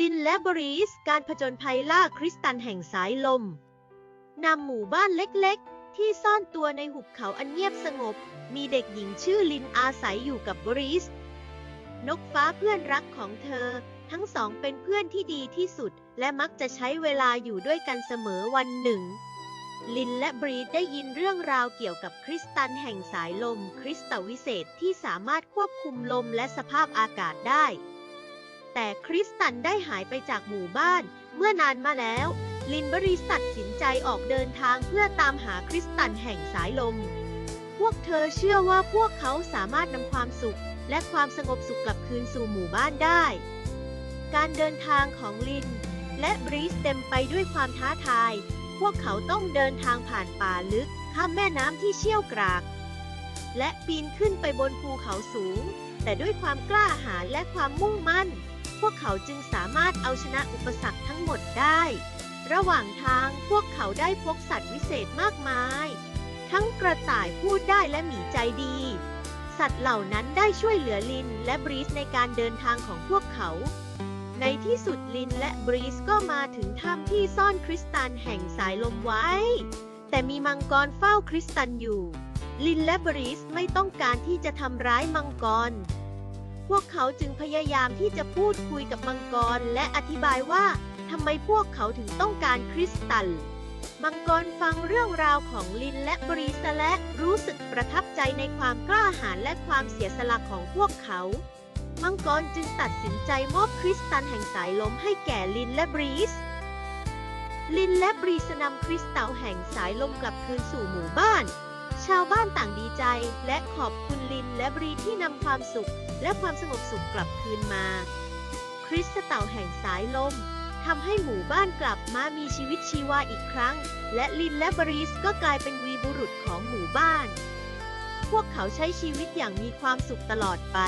ลินและบริสการผจญภัยล่าคริสตันแห่งสายลม นำหมู่บ้านเล็กๆ ที่ซ่อนตัวในหุบเขาอันเงียบสงบ มีเด็กหญิงชื่อลินอาศัยอยู่กับบริส นกฟ้าเพื่อนรักของเธอ ทั้งสองเป็นเพื่อนที่ดีที่สุด และมักจะใช้เวลาอยู่ด้วยกันเสมอวันหนึ่ง ลินและบรีดได้ยินเรื่องราวเกี่ยวกับคริสตันแห่งสายลม คริสตวิเศษที่สามารถควบคุมลมและสภาพอากาศได้ แต่คริสตันได้หายไปจากหมู่บ้าน เมื่อนานมาแล้ว ลินบริสตัดสินใจออกเดินทางเพื่อตามหาคริสตันแห่งสายลม พวกเธอเชื่อว่าพวกเขาสามารถนำความสุข และความสงบสุขกลับคืนสู่หมู่บ้านได้ การเดินทางของลิน และบรีสเต็มไปด้วยความท้าทาย พวกเขาต้องเดินทางผ่านป่าลึก ข้ามแม่น้ำที่เชี่ยวกราก และปีนขึ้นไปบนภูเขาสูงแต่ด้วยความกล้าหาญและความมุ่งมั่น พวกเขาจึงสามารถเอาชนะอุปสรรคทั้งหมดได้ ระหว่างทางพวกเขาได้พบสัตว์วิเศษมากมาย ทั้งกระต่ายพูดได้และหมีใจดี สัตว์เหล่านั้นได้ช่วยเหลือลินและบรีสในการเดินทางของพวกเขา ในที่สุดลินและบรีสก็มาถึงถ้ำที่ซ่อนคริสตันแห่งสายลมไว้ แต่มีมังกรเฝ้าคริสตันอยู่ ลินและบรีสไม่ต้องการที่จะทำร้ายมังกร พวกเขาจึงพยายามที่จะพูดคุยกับมังกรและอธิบายว่าทำไมพวกเขาถึงต้องการคริสตัล มังกรฟังเรื่องราวของลินและบริสและรู้สึกประทับใจในความกล้าหาญและความเสียสละของพวกเขา มังกรจึงตัดสินใจมอบคริสตัลแห่งสายลมให้แก่ลินและบรีสลินและบรีสนำคริสตัลแห่งสายลมกลับคืนสู่หมู่บ้าน ชาวบ้านต่างดีใจและขอบคุณลินและบรีที่นำความสุข และความสงบสุขกลับคืนมา คริสตัลแห่งสายลมทำให้หมู่บ้านกลับมามีชีวิตชีวาอีกครั้ง และลินและบริสก็กลายเป็นวีบุรุษของหมู่บ้าน พวกเขาใช้ชีวิตอย่างมีความสุขตลอดไป